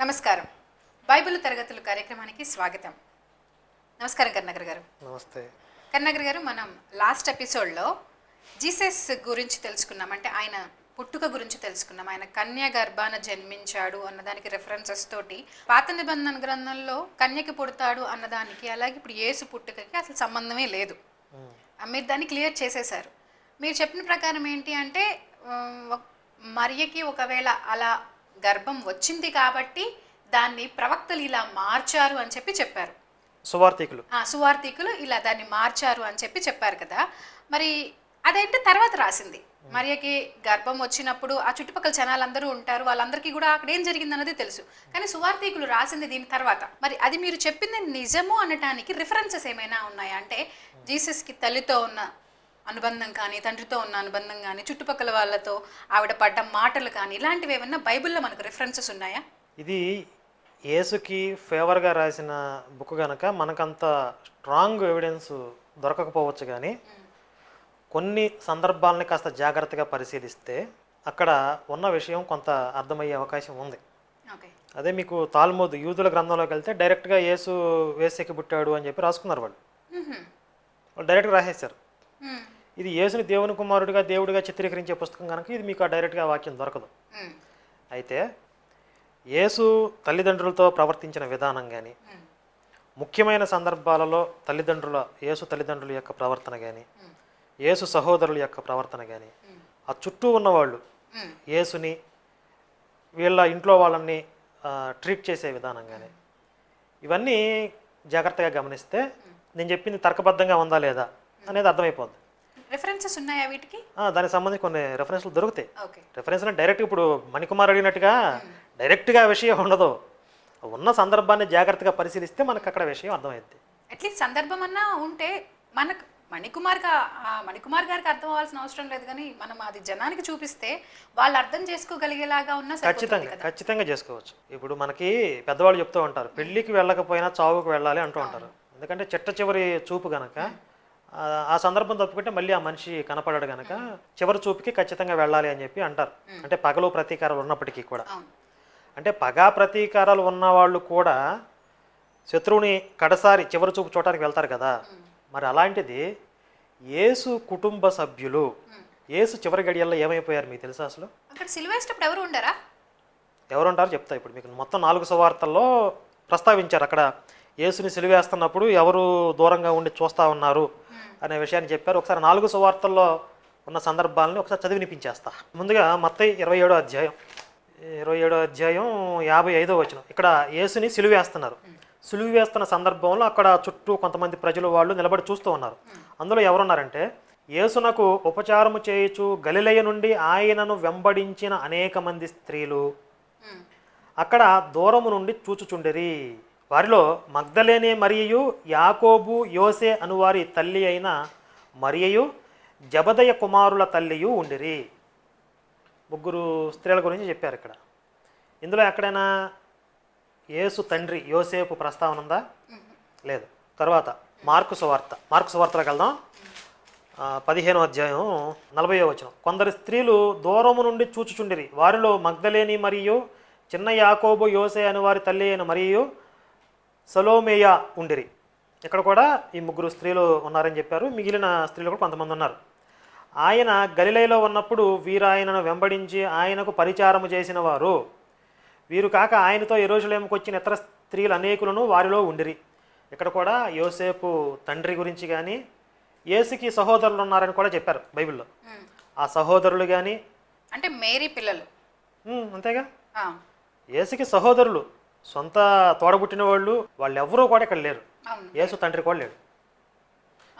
నమస్కారం. బైబిల్ తరగతులు కార్యక్రమానికి స్వాగతం. నమస్కారం కర్ణగర్ గారు. నమస్తే. కర్ణగర్ గారు మనం లాస్ట్ ఎపిసోడ్లో జీసస్ గురించి తెలుసుకున్నాం. అంటే ఆయన పుట్టుక గురించి తెలుసుకున్నాం. ఆయన కన్య గర్భాన జన్మించాడు అన్నదానికి రెఫరెన్సెస్ తోటి పాత నిబంధన గ్రంథంలో కన్యకి పుడతాడు అన్నదానికి అలాగే ఇప్పుడు యేసు పుట్టుకకి అసలు సంబంధమే లేదు. మీరు దాన్ని క్లియర్ చేసేశారు. మీరు చెప్పిన ప్రకారం ఏంటి అంటే మరియకి ఒకవేళ అలా గర్భం వచ్చింది కాబట్టి దాన్ని ప్రవక్తలు ఇలా మార్చారు అని చెప్పి చెప్పారు. సువార్థికులు. ఆ, సువార్థికులు ఇలా దాన్ని మార్చారు అని చెప్పి చెప్పారు కదా. మరి అదేంటి తర్వాత రాసింది? మరియకి గర్భం వచ్చినప్పుడు ఆ చుట్టుపక్కల జనాలందరూ ఉంటారు. వాళ్ళందరికీ కూడా అక్కడ ఏం జరిగింది అన్నది తెలుసు. కానీ సువార్థికులు రాసింది దీని తర్వాత. మరి అది మీరు చెప్పింది నిజము అనటానికి రిఫరెన్సెస్ ఏమైనా ఉన్నాయా? అంటే జీసస్కి తల్లితో ఉన్న అనుబంధం కానీ తండ్రితో ఉన్న అనుబంధం కానీ చుట్టుపక్కల వాళ్ళతో ఆవిడ పడ్డ మాటలు కానీ ఇలాంటివి ఏమన్నా బైబిల్లో మనకు రిఫరెన్సెస్ ఉన్నాయా? ఇది యేసుకి ఫేవర్గా రాసిన బుక్ కనుక మనకంత స్ట్రాంగ్ ఎవిడెన్స్ దొరకకపోవచ్చు కానీ కొన్ని సందర్భాలని కాస్త జాగ్రత్తగా పరిశీలిస్తే అక్కడ ఉన్న విషయం కొంత అర్థమయ్యే అవకాశం ఉంది. అదే మీకు తాల్మూద్ యూదుల గ్రంథంలోకి వెళ్తే డైరెక్ట్గా యేసు వేసేకి పుట్టాడు అని చెప్పి రాసుకున్నారు వాళ్ళు. వాళ్ళు డైరెక్ట్గా రాసేశారు. ఇది యేసుని దేవుని కుమారుడిగా దేవుడిగా చిత్రీకరించే పుస్తకం కనుక ఇది మీకు ఆ డైరెక్ట్గా వాక్యం దొరకదు. అయితే యేసు తల్లిదండ్రులతో ప్రవర్తించిన విధానం కానీ ముఖ్యమైన సందర్భాలలో తల్లిదండ్రుల యేసు తల్లిదండ్రుల యొక్క ప్రవర్తన కానీ యేసు సహోదరుల యొక్క ప్రవర్తన కానీ ఆ చుట్టూ ఉన్నవాళ్ళు యేసుని వీళ్ళ ఇంట్లో వాళ్ళని ట్రీట్ చేసే విధానం కానీ ఇవన్నీ జాగ్రత్తగా గమనిస్తే నేను చెప్పింది తర్కబద్ధంగా ఉందా లేదా అనేది అర్థమైపోద్ది. రిఫరెన్సెస్ ఉన్నాయా వీటికి? దానికి సంబంధించి కొన్ని రెఫరెన్స్లు దొరుకుతాయి. ఓకే రెఫరెన్స్ అంటే డైరెక్ట్ ఇప్పుడు మణికుమార్ అడిగినట్టుగా డైరెక్ట్గా ఆ విషయం ఉండదు. ఉన్న సందర్భాన్ని జాగ్రత్తగా పరిశీలిస్తే మనకు అక్కడ విషయం అర్థమైద్ది. అట్లీస్ట్ సందర్భం అన్నా ఉంటే మనకు మణికుమార్ మణికుమార్ గారికి అర్థం అవ్వాల్సిన అవసరం లేదు కానీ మనం అది జనానికి చూపిస్తే వాళ్ళు అర్థం చేసుకోగలిగేలాగా ఉన్నా ఖచ్చితంగా ఖచ్చితంగా చేసుకోవచ్చు. ఇప్పుడు మనకి పెద్దవాళ్ళు చెప్తూ ఉంటారు పెళ్ళికి వెళ్ళకపోయినా చావుకు వెళ్ళాలి అంటూ ఉంటారు. ఎందుకంటే చిట్ట చివరి చూపు గనక ఆ, సందర్భం తప్పుకుంటే మళ్ళీ ఆ మనిషి కనపడాడు గనక చివరి చూపుకి ఖచ్చితంగా వెళ్ళాలి అని చెప్పి అంటారు. అంటే పగలు ప్రతీకారాలు ఉన్నప్పటికీ కూడా. అంటే పగా ప్రతీకారాలు ఉన్నవాళ్ళు కూడా శత్రువుని కడసారి చివరి చూపు చూడటానికి వెళ్తారు కదా. మరి అలాంటిది యేసు కుటుంబ సభ్యులు యేసు చివరి గడియల్లో ఏమైపోయారు మీకు తెలుసా అసలు? అక్కడ సిల్వేసేటప్పుడు ఎవరు ఉండరా? ఎవరు ఉంటారో చెప్తా ఇప్పుడు మీకు. మొత్తం నాలుగు సువార్తల్లో ప్రస్తావించారు అక్కడ. యేసుని సిలివేస్తున్నప్పుడు ఎవరు దూరంగా ఉండి చూస్తూ ఉన్నారు? అనే విషయాన్ని చెప్పారు. ఒకసారి నాలుగు సువార్తల్లో ఉన్న సందర్భాలని ఒకసారి చదివి వినిపించేస్తా. ముందుగా మత్తయి ఇరవై ఏడో అధ్యాయం. ఇరవై ఏడో అధ్యాయం యాభై ఐదో వచనం. ఇక్కడ యేసుని సిలువేస్తున్నారు సులువు వేస్తున్న సందర్భంలో అక్కడ చుట్టూ కొంతమంది ప్రజలు వాళ్ళు నిలబడి చూస్తూ ఉన్నారు. అందులో ఎవరున్నారంటే యేసునకు ఉపచారము చేయుచు గలిలయ నుండి ఆయనను వెంబడించిన అనేక మంది స్త్రీలు. అక్కడ దూరము నుండి చూచుచుండెరి. వారిలో మగ్ధలేనే మరియు యాకోబు యోసే అనువారి తల్లి అయిన మరియు జబదయ కుమారుల తల్లియు ఉండిరి. ముగ్గురు స్త్రీల గురించి చెప్పారు ఇక్కడ. ఇందులో ఎక్కడైనా యేసు తండ్రి యోసేపు ప్రస్తావన ఉందా? లేదు. తర్వాత మార్కు సువార్త మార్కు సువార్తలకు వెళ్దాం. పదిహేనో అధ్యాయం నలభైయో వచనం. కొందరు స్త్రీలు దూరము నుండి చూచుచుండిరి. వారిలో మగ్ధలేని మరియు చిన్న యాకోబు యోసే అని వారి తల్లి అయిన మరియు సలోమేయ ఉండిరి. ఇక్కడ కూడా ఈ ముగ్గురు స్త్రీలు ఉన్నారని చెప్పారు. మిగిలిన స్త్రీలు కూడా కొంతమంది ఉన్నారు. ఆయన గలిలయలో ఉన్నప్పుడు వీరు ఆయనను వెంబడించి ఆయనకు పరిచారము చేసిన వారు వీరు కాక ఆయనతో ఎరోజులేముకు వచ్చిన ఇతర స్త్రీలు అనేకులను వారిలో ఉండిరి. ఇక్కడ కూడా యోసేపు తండ్రి గురించి కానీ యేసుకి సహోదరులు ఉన్నారని కూడా చెప్పారు బైబిల్లో. ఆ సహోదరులు కానీ అంటే మేరీ పిల్లలు. అంతేగా? ఆ, యేసుకి సహోదరులు. సొంత తోడబుట్టిన వాళ్ళు వాళ్ళు ఎవరూ కూడా ఇక్కడ లేరు. యేసు తండ్రి కూడా లేడు.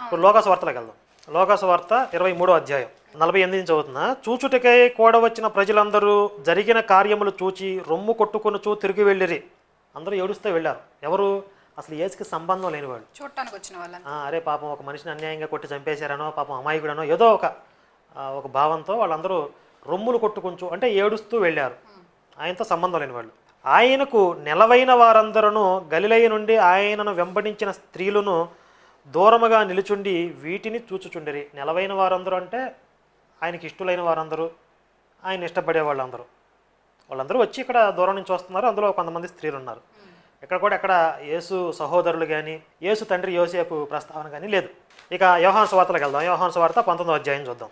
ఇప్పుడు లోకాసు వార్తలోకి వెళ్దాం. లోకాసు వార్త ఇరవై మూడో అధ్యాయం నలభై ఎనిమిది నుంచి చదువుతున్నా. చూచుటకై కూడా వచ్చిన ప్రజలందరూ జరిగిన కార్యములు చూచి రొమ్ము కొట్టుకొనుచూ తిరిగి వెళ్ళిరి. అందరూ ఏడుస్తూ వెళ్ళారు. ఎవరు? అసలు యేసుకి సంబంధం లేని వాళ్ళు. చూడటానికి వచ్చిన వాళ్ళని ఆ, అరే పాపం ఒక మనిషిని అన్యాయంగా కొట్టి చంపేశారనో పాపం అమాయకుడనో ఏదో ఒక ఒక భావంతో వాళ్ళందరూ రొమ్ములు కొట్టుకుంటూ అంటే ఏడుస్తూ వెళ్ళారు. ఆయనతో సంబంధం లేని వాళ్ళు. ఆయనకు నిలవైన వారందరూ గలిలయ నుండి ఆయనను వెంబడించిన స్త్రీలను దూరముగా నిలుచుండి వీటిని చూచుచుండిరి. నిలవైన వారందరూ అంటే ఆయనకి ఇష్టలైన వారందరూ ఆయన ఇష్టపడే వాళ్ళందరూ. వాళ్ళందరూ వచ్చి ఇక్కడ దూరం నుంచి వస్తున్నారు. అందులో కొంతమంది స్త్రీలు ఉన్నారు ఇక్కడ కూడా ఇక్కడ యేసు సహోదరులు కానీ యేసు తండ్రి యోసేపు ప్రస్తావన కానీ లేదు. ఇక యోహాన్ స్వార్తలకు వెళ్దాం. యోహాన్ స్వార్త పంతొమ్మిదో అధ్యాయం చూద్దాం.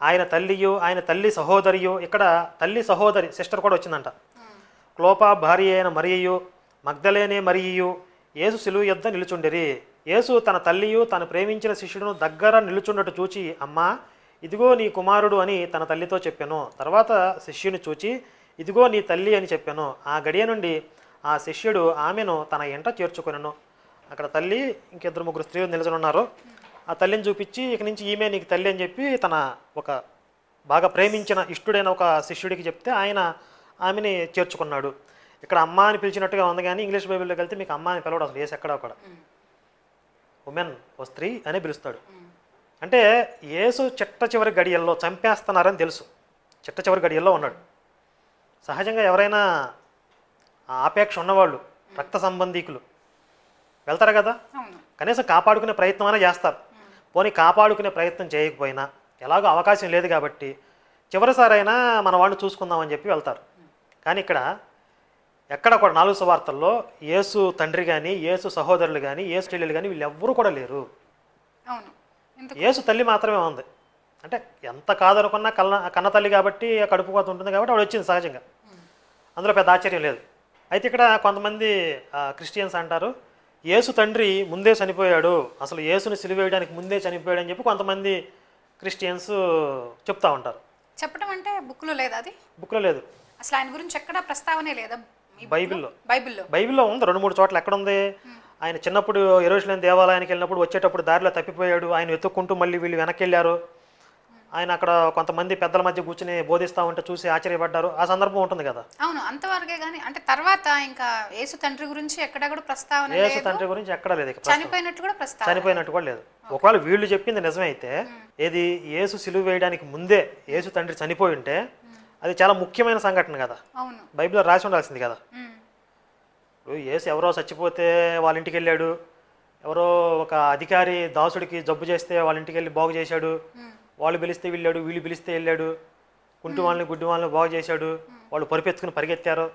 ఆయన తల్లియు ఆయన తల్లి సహోదరియు ఇక్కడ తల్లి సహోదరి సిస్టర్ కూడా వచ్చిందంట. క్లోపా భార్య అయిన మరియయు మగ్ధలేనే మరియయు యేసు సిలువు యొద్ద నిలుచుండిరి. యేసు తన తల్లియు తను ప్రేమించిన శిష్యుడును దగ్గర నిలుచుండట చూచి అమ్మా ఇదిగో నీ కుమారుడు అని తన తల్లితో చెప్పాను. తర్వాత శిష్యుని చూచి ఇదిగో నీ తల్లి అని చెప్పాను. ఆ గడియ నుండి ఆ శిష్యుడు ఆమెను తన ఎంట చేర్చుకొనను. అక్కడ తల్లి ఇంకిద్దరు ముగ్గురు స్త్రీలు నిలుచుని ఉన్నారు ఆ తల్లిని చూపించి ఇక నుంచి ఈమె నీకు తల్లి అని చెప్పి తన ఒక బాగా ప్రేమించిన ఇష్టుడైన ఒక శిష్యుడికి చెప్తే ఆయన ఆమెని చేర్చుకున్నాడు. ఇక్కడ అమ్మ అని పిలిచినట్టుగా ఉంది కానీ ఇంగ్లీష్ బైబిల్లోకి వెళ్తే మీకు అమ్మ అని పిలవడం అసలు ఎక్కడ అక్కడ ఉమెన్ ఓ స్త్రీ అని పిలుస్తాడు. అంటే యేసు చిట్ట చివరి గడియల్లో చంపేస్తున్నారని తెలుసు. చిట్ట చివరి గడియల్లో ఉన్నాడు. సహజంగా ఎవరైనా ఆ ఆపేక్ష ఉన్నవాళ్ళు రక్త సంబంధీకులు వెళ్తారు కదా? కనీసం కాపాడుకునే ప్రయత్నం అయినా చేస్తారు. పోనీ కాపాడుకునే ప్రయత్నం చేయకపోయినా ఎలాగో అవకాశం లేదు కాబట్టి చివరిసారైనా మన వాడిని చూసుకుందామని చెప్పి వెళ్తారు. కానీ ఇక్కడ ఎక్కడ కూడా నాలుగు సువార్తల్లో యేసు తండ్రి కానీ యేసు సహోదరులు కానీ యేసు చెల్లెలు కానీ వీళ్ళెవ్వరూ కూడా లేరు. యేసు తల్లి మాత్రమే ఉంది. అంటే ఎంత కాదనుకున్నా కన్న కన్న తల్లి కాబట్టి కడుపు కోత ఉంటుంది కాబట్టి ఆవిడ వచ్చింది సహజంగా. అందులో పెద్ద ఆశ్చర్యం లేదు. అయితే ఇక్కడ కొంతమంది క్రిస్టియన్స్ అంటారు యేసు తండ్రి ముందే చనిపోయాడు. అసలు యేసుని సిలివేయడానికి ముందే చనిపోయాడు అని చెప్పి కొంతమంది క్రిస్టియన్స్ చెప్తా ఉంటారు. చెప్పడం అంటే బుక్లో లేదా అది? బుక్లో లేదు. అసలు ఆయన గురించి ఎక్కడా ప్రస్తావనే లేదా? బైబిల్లో. బైబిల్లో. బైబిల్లో ఉంది. రెండు మూడు చోట్ల ఎక్కడ ఉంది? ఆయన చిన్నప్పుడు ఎరోషులేని దేవాలయానికి వెళ్ళినప్పుడు వచ్చేటప్పుడు దారిలో తప్పిపోయాడు. ఆయన వెతుక్కుంటూ మళ్ళీ వీళ్ళు వెనక్కి వెళ్ళారు ఆయన అక్కడ కొంతమంది పెద్దల మధ్య కూర్చుని బోధిస్తా ఉంటే చూసి ఆశ్చర్యపడ్డారు. ఆ సందర్భం ఉంటుంది కదా? అవును అంతవరకే కానీ అంటే తర్వాత ఇంకా యేసు తండ్రి గురించి ఎక్కడా కూడా ప్రస్తావన యేసు తండ్రి గురించి ఎక్కడ లేదు. చనిపోయినట్టు కూడా ప్రస్తావన చనిపోయినట్టు కూడా లేదు. ఒకవేళ వీళ్ళు చెప్పింది నిజమైతే ఏది యేసు సిలువ వేయడానికి ముందే యేసు తండ్రి చనిపోయి ఉంటే అది చాలా ముఖ్యమైన సంఘటన కదా. బైబిల్లో రాసి ఉండాల్సింది కదా. ఇప్పుడు యేసు ఎవరో చచ్చిపోతే వాళ్ళ ఇంటికి వెళ్ళాడు. ఎవరో ఒక అధికారి దాసుడికి జబ్బు చేస్తే వాళ్ళ ఇంటికి వెళ్ళి బాగు చేశాడు. వాళ్ళు పిలిస్తే వెళ్ళాడు వీళ్ళు పిలిస్తే వెళ్ళాడు. కుంటి వాళ్ళని గుడ్డి వాళ్ళని బాగు చేశాడు. వాళ్ళు పరిపెత్తుకుని పరిగెత్తారు.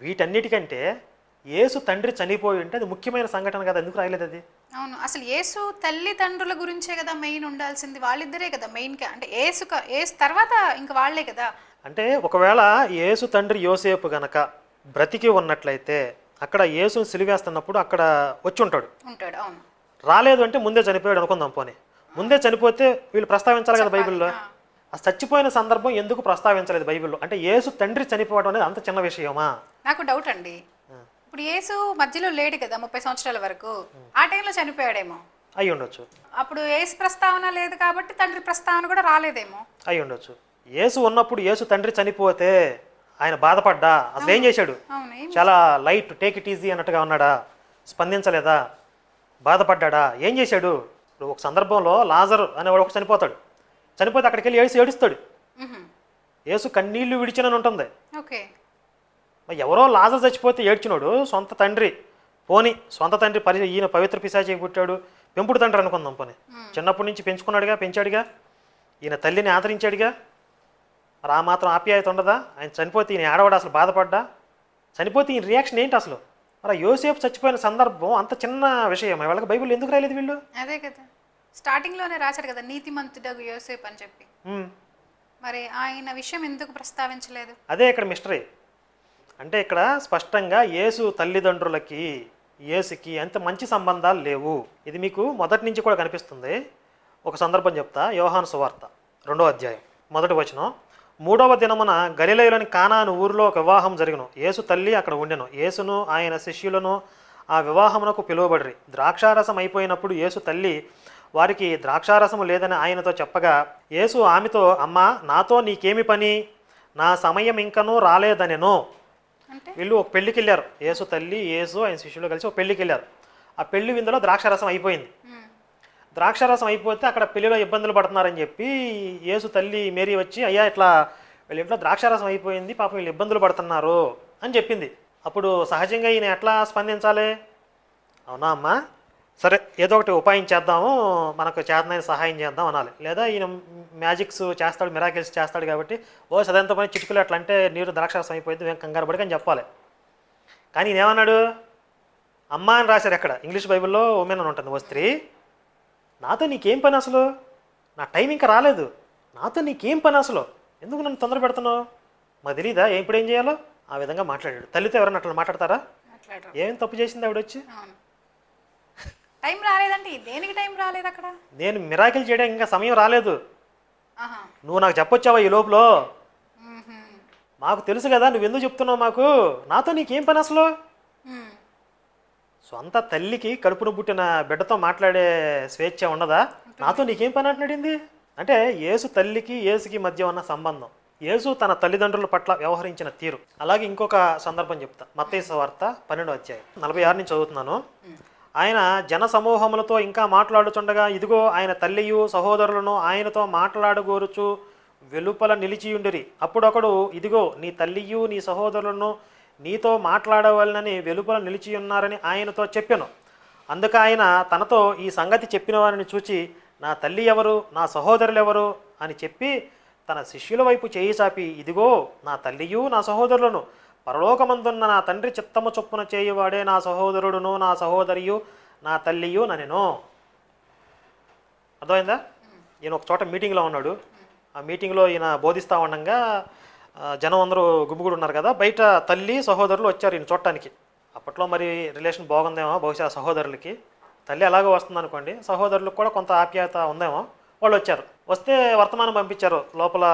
వీటన్నిటికంటే యేసు తండ్రి చనిపోయి ఉంటే అది ముఖ్యమైన సంఘటన కదా. ఎందుకు రాయలేదు అది? అవును. అసలు యేసు తల్లిదండ్రుల గురించే కదా మెయిన్ ఉండాల్సింది. వాళ్ళిద్దరే కదా మెయిన్ అంటే ఏసు ఏసు తర్వాత ఇంకా వాళ్ళే కదా. అంటే ఒకవేళ యేసు తండ్రి యోసేపు గనక బ్రతికి ఉన్నట్లయితే అక్కడ యేసుని సిలివేస్తున్నప్పుడు అక్కడ వచ్చి ఉంటాడు. ఉంటాడు. అవును. రాలేదు అంటే ముందే చనిపోయాడు అనుకుందాం పోనీ. ముందే చనిపోతే వీళ్ళు ప్రస్తావించాలి కదా బైబిల్లో. ఆ. చచ్చిపోయిన సందర్భం ఎందుకు ప్రస్తావించలేదు బైబిల్లో? అంటే యేసు తండ్రి చనిపోవడం అనేది అంత చిన్న విషయమా? నాకు డౌట్ అండి ఇప్పుడు యేసు మధ్యలో లేడు కదా ముప్పై సంవత్సరాల వరకు. ఆ టైంలో చనిపోయాడేమో. అయి ఉండొచ్చు. అప్పుడు ఏసు ప్రస్తావన లేదు కాబట్టి తండ్రి ప్రస్తావన కూడా రాలేదేమో. అయి ఉండొచ్చు. యేసు ఉన్నప్పుడు యేసు తండ్రి చనిపోతే ఆయన బాధపడ్డా? అసలు ఏం చేశాడు? అవును ఏం చాలా లైట్ టేక్ ఇట్ ఈజీ అన్నట్టుగా ఉన్నాడా? స్పందించలేదా? బాధపడ్డాడా? ఏం చేశాడు? ఇప్పుడు ఒక సందర్భంలో లాజర్ అనేవాడు ఒక చనిపోతాడు. చనిపోతే అక్కడికి వెళ్ళి ఏడుసి ఏడుస్తాడు. మ్హూ. యేసు కన్నీళ్ళు విడిచినని ఉంటుంది. ఓకే. మరి ఎవరో లాజర్ చచ్చిపోతే ఏడ్చినోడు సొంత తండ్రి. పోని సొంత తండ్రి పరి ఈయన పవిత్ర పిశాచికి పుట్టాడు. పెంపుడు తండ్రి అనుకుందాం పోని. చిన్నప్పటి నుంచి పెంచుకున్నాడుగా పెంచాడుగా? ఈయన తల్లిని ఆదరించాడుగా? మరి ఆ మాత్రం ఆప్యాయత ఉండదా? ఆయన చనిపోతే ఈయన ఆడవాడు అసలు బాధపడ్డా? చనిపోతే ఈయన రియాక్షన్ ఏంటి అసలు? మరి యోసేపు చచ్చిపోయిన సందర్భం అంత చిన్న విషయం వాళ్ళకి బైబిల్ ఎందుకు రాలేదు వీళ్ళు? అదే కదా. స్టార్టింగ్లోనే రాశాడు కదా నీతిమంతుడగు యోసేపు అని చెప్పి. మరి ఆయన విషయం ఎందుకు ప్రస్తావించలేదు? అదే ఇక్కడ మిస్టరీ అంటే ఇక్కడ స్పష్టంగా యేసు తల్లిదండ్రులకి యేసుకి అంత మంచి సంబంధాలు లేవు. ఇది మీకు మొదటి నుంచి కూడా కనిపిస్తుంది. ఒక సందర్భం చెప్తా. యోహాను సువార్త రెండో అధ్యాయం మొదటి వచనం. మూడవ దినమున గలిలయలోని కానాను ఊరిలో ఒక వివాహం జరిగిను. యేసు తల్లి అక్కడ ఉండెను. యేసును ఆయన శిష్యులను ఆ వివాహమునకు పిలువబడిరి. ద్రాక్షారసం అయిపోయినప్పుడు యేసు తల్లి వారికి ద్రాక్షారసము లేదని ఆయనతో చెప్పగా యేసు ఆమెతో అమ్మా నాతో నీకేమి పని? నా సమయం ఇంకనూ రాలేదనెను. వీళ్ళు ఒక పెళ్ళికి వెళ్ళారు యేసు తల్లి యేసు ఆయన శిష్యులు కలిసి ఒక పెళ్ళికి వెళ్ళారు ఆ పెళ్ళి విందులో ద్రాక్షారసం అయిపోయింది. ద్రాక్షారసం అయిపోతే అక్కడ పెళ్ళిలో ఇబ్బందులు పడుతున్నారని చెప్పి యేసు తల్లి మేరీ వచ్చి అయ్యా ఇట్లా వీళ్ళ ఇంట్లో ద్రాక్షారసం అయిపోయింది పాపం వీళ్ళు ఇబ్బందులు పడుతున్నారు అని చెప్పింది. అప్పుడు సహజంగా ఈయన ఎట్లా స్పందించాలి? అవునా అమ్మా? సరే ఏదో ఒకటి ఉపాయం చేద్దాము మనకు చేతనైన సహాయం చేద్దాం అనాలి. లేదా ఈయన మ్యాజిక్స్ చేస్తాడు మిరాకిల్స్ చేస్తాడు కాబట్టి ఓ సదంత పని చిటుకులు అట్లా అంటే నీరు ద్రాక్షారసం అయిపోయింది మేము కంగారు పడి అని చెప్పాలి. కానీ ఈయన ఏమన్నాడు అమ్మ అని రాశారు ఎక్కడ? ఇంగ్లీష్ బైబిల్లో ఉమెన్ అని ఉంటుంది ఓ స్త్రీ. నాతో నీకేం పని అసలు? నా టైం ఇంకా రాలేదు. నాతో నీకేం పని అసలు? ఎందుకు నన్ను తొందర పెడుతున్నావు? మాకు తెలీదా? ఏం ఇప్పుడు ఏం చేయాలో? ఆ విధంగా మాట్లాడాడు. తల్లితో ఎవరన్నా అట్లా మాట్లాడతారా? మాట్లాడరు. ఏం తప్పు చేసింది ఆవిడ వచ్చి టైం రాలేదంటే దేనికి టైం రాలేదు అక్కడ? నేను మిరాకిల్ చేయడానికి ఇంకా సమయం రాలేదు. నువ్వు నాకు చెప్పొచ్చావా ఈ లోపల. మాకు తెలుసు కదా నువ్వు ఎందుకు చెప్తున్నావు మాకు? నాతో నీకేం పని అసలు. సొంత తల్లికి కడుపును పుట్టిన బిడ్డతో మాట్లాడే స్వేచ్ఛ ఉండదా? నాతో నీకేం పని అంటున్నాడింది అంటే యేసు తల్లికి యేసుకి మధ్య ఉన్న సంబంధం. యేసు తన తల్లిదండ్రుల పట్ల వ్యవహరించిన తీరు. అలాగే ఇంకొక సందర్భం చెప్తా. మత్తేసు వార్త పన్నెండో అధ్యాయం. నలభై ఆరు నుంచి చదువుతున్నాను. ఆయన జన సమూహములతో ఇంకా మాట్లాడుచుండగా ఇదిగో ఆయన తల్లియు సహోదరులను ఆయనతో మాట్లాడగోరుచు వెలుపల నిలిచియుండిరి. అప్పుడొకడు ఇదిగో నీ తల్లియు నీ సహోదరులను నీతో మాట్లాడవలనని వెలుపల నిలిచియున్నారని ఆయనతో చెప్పాను. అందుకు ఆయన తనతో ఈ సంగతి చెప్పిన వారిని చూచి నా తల్లి ఎవరు నా సహోదరులు ఎవరు అని చెప్పి తన శిష్యుల వైపు చేయి చాపి ఇదిగో నా తల్లియు నా సహోదరులను పరలోకమందున్న నా తండ్రి చిత్తము చొప్పున చేయువాడే నా సహోదరుడును నా సహోదరియు నా తల్లియు ననెను. అర్థమైందా? ఈయన ఒక చోట మీటింగ్లో ఉన్నాడు. ఆ మీటింగ్లో ఈయన బోధిస్తూ ఉండగా జనం అందరూ గుమిగూడు ఉన్నారు కదా బయట తల్లి సహోదరులు వచ్చారు ఈయన చూడటానికి. అప్పట్లో మరి రిలేషన్ బాగుందేమో బహుశా సహోదరులకి. తల్లి ఎలాగో వస్తుంది అనుకోండి సహోదరులకు కూడా కొంత ఆప్యాయత ఉందేమో. వాళ్ళు వచ్చారు వస్తే వర్తమానం పంపించారు. లోపల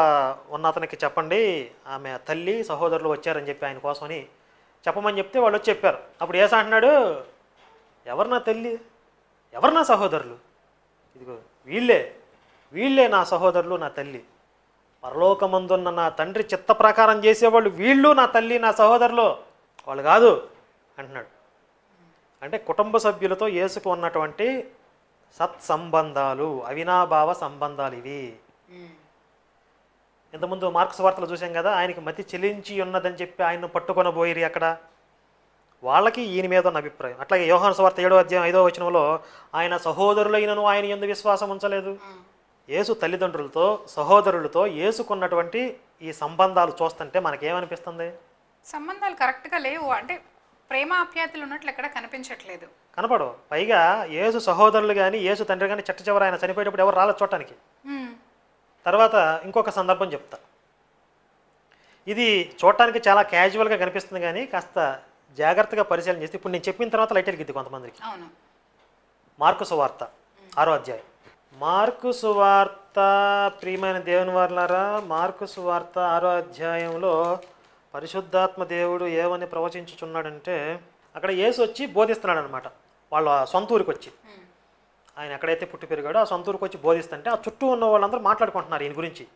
ఉన్న అతనికి చెప్పండి ఆమె తల్లి సహోదరులు వచ్చారని చెప్పి ఆయన కోసమని చెప్పమని చెప్తే వాళ్ళు వచ్చి చెప్పారు. అప్పుడు ఏసా అంటున్నాడు ఎవరు నా తల్లి? ఎవరు నా సహోదరులు? ఇదిగో వీళ్ళే వీళ్ళే నా సహోదరులు నా తల్లి. పరలోకమందున్న నా తండ్రి చిత్త ప్రకారం చేసేవాళ్ళు వీళ్ళు నా తల్లి నా సహోదరులు. వాళ్ళు కాదు అంటున్నాడు. అంటే కుటుంబ సభ్యులతో యేసుకు ఉన్నటువంటి సత్సంబంధాలు అవినాభావ సంబంధాలు ఇవి. ఇంతకుముందు మార్క్స్ వార్తలు చూసాం కదా ఆయనకి మతి చెలించి ఉన్నదని చెప్పి ఆయన్ను పట్టుకొని పోయిరి అక్కడ. వాళ్ళకి ఈయన మీద ఉన్న అభిప్రాయం. అట్లాగే యోహాను స్వార్త ఏడో అధ్యాయం ఐదో వచనంలో ఆయన సహోదరులైనను ఆయన ఎందు విశ్వాసం ఉంచలేదు. యేసు తల్లిదండ్రులతో సహోదరులతో యేసుకున్నటువంటి ఈ సంబంధాలు చూస్తుంటే మనకేమనిపిస్తుంది? సంబంధాలు కరెక్ట్గా లేవు. అంటే ప్రేమ ఆప్యాయతలు ఉన్నట్లు ఎక్కడ కనిపించట్లేదు. కనపడవు. పైగా యేసు సహోదరులు కానీ యేసు తండ్రి కానీ చెట్ట చివర ఆయన చనిపోయేటప్పుడు ఎవరు రాలేదు చూడటానికి. తర్వాత ఇంకొక సందర్భం చెప్తా. ఇది చూడటానికి చాలా క్యాజువల్గా కనిపిస్తుంది కానీ కాస్త జాగ్రత్తగా పరిశీలన చేస్తే ఇప్పుడు నేను చెప్పిన తర్వాత లైట్ ఎరిగిద్ది కొంతమందికి. అవును. మార్కు సువార్త ఆరో అధ్యాయం. మార్కు సువార్త ప్రియమైన దేవుని వారులారా మార్కు సువార్త ఆరో అధ్యాయంలో పరిశుద్ధాత్మ దేవుడు ఏమని ప్రవచించుచున్నాడంటే అక్కడ యేసు వచ్చి బోధిస్తున్నాడు అనమాట వాళ్ళ సొంత ఊరికి వచ్చి. ఆయన ఎక్కడైతే పుట్టి పెరిగాడో ఆ సొంత ఊరికి వచ్చి బోధిస్తుంటే ఆ చుట్టూ ఉన్న వాళ్ళందరూ మాట్లాడుకుంటున్నారు ఈయన గురించి.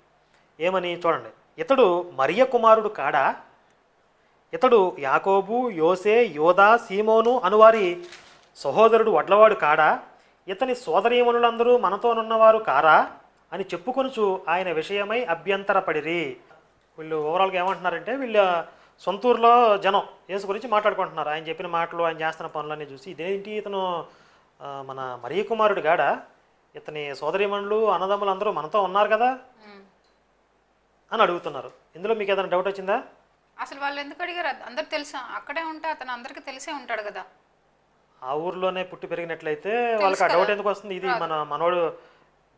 ఏమని చూడండి. ఇతడు మరియ కుమారుడు కాడా? ఇతడు యాకోబు యోసే యోదా సీమోను అనువారి సహోదరుడు వడ్లవాడు కాడా? ఇతని సోదరీమణులందరూ మనతోనున్నవారు కారా? అని చెప్పుకొనుచు ఆయన విషయమై అభ్యంతరపడిరి. వీళ్ళు ఓవరాల్గా ఏమంటున్నారంటే వీళ్ళ సొంతూరులో జనం యేసు గురించి మాట్లాడుకుంటున్నారు. ఆయన చెప్పిన మాటలు ఆయన చేస్తున్న పనులన్నీ చూసి ఇదేంటి ఇతను మన మరియ కుమారుడు గాడా? ఇతని సోదరీమణులు అన్నదమ్ములు అందరూ మనతో ఉన్నారు కదా. అని అడుగుతున్నారు. ఇందులో మీకు ఏదైనా డౌట్ వచ్చిందా? అసలు వాళ్ళు ఎందుకు అడిగారు? అందరు తెలుసా? అక్కడే ఉంటే అతను అందరికీ తెలిసే ఉంటాడు కదా. ఆ ఊర్లోనే పుట్టి పెరిగినట్లయితే వాళ్ళకి ఆ డౌట్ ఎందుకు వస్తుంది? ఇది మన మనోడు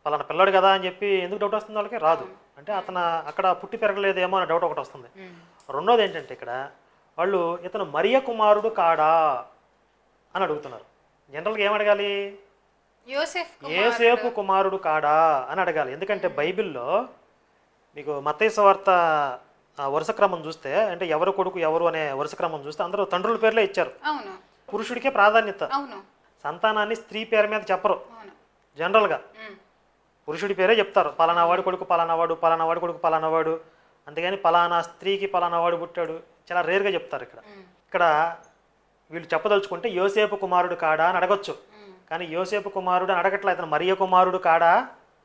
పలానా పిల్లాడు కదా అని చెప్పి ఎందుకు డౌట్ వస్తుంది వాళ్ళకి? రాదు. అంటే అతను అక్కడ పుట్టి పెరగలేదేమో అనే డౌట్ ఒకటి వస్తుంది. రెండోది ఏంటంటే ఇక్కడ వాళ్ళు ఇతను మరియ కుమారుడు కాడా అని అడుగుతున్నారు. జనరల్గా ఏం అడగాలి? ఏసేపు కుమారుడు. కాడా అని అడగాలి. ఎందుకంటే బైబిల్లో మీకు మత్తయి వార్త వరుస క్రమం చూస్తే అంటే ఎవరు కొడుకు ఎవరు అనే వరుస క్రమం చూస్తే అందరూ తండ్రుల పేర్లే ఇచ్చారు. పురుషుడికే ప్రాధాన్యత. సంతానాన్ని స్త్రీ పేరు మీద చెప్పరు. జనరల్గా. పురుషుడి పేరే చెప్తారు. పలానా వాడి కొడుకు పలానా వాడు పలానా వాడి కొడుకు పలానా వాడు అంతేగాని పలానా స్త్రీకి పలానా వాడు పుట్టాడు. చాలా రేర్గా చెప్తారు ఇక్కడ. ఇక్కడ వీళ్ళు చెప్పదలుచుకుంటే యోసేపు కుమారుడు కాడా అని అడగొచ్చు. కానీ యోసేపు కుమారుడు అని అడగట్లే అతను మరియ కుమారుడు కాడా?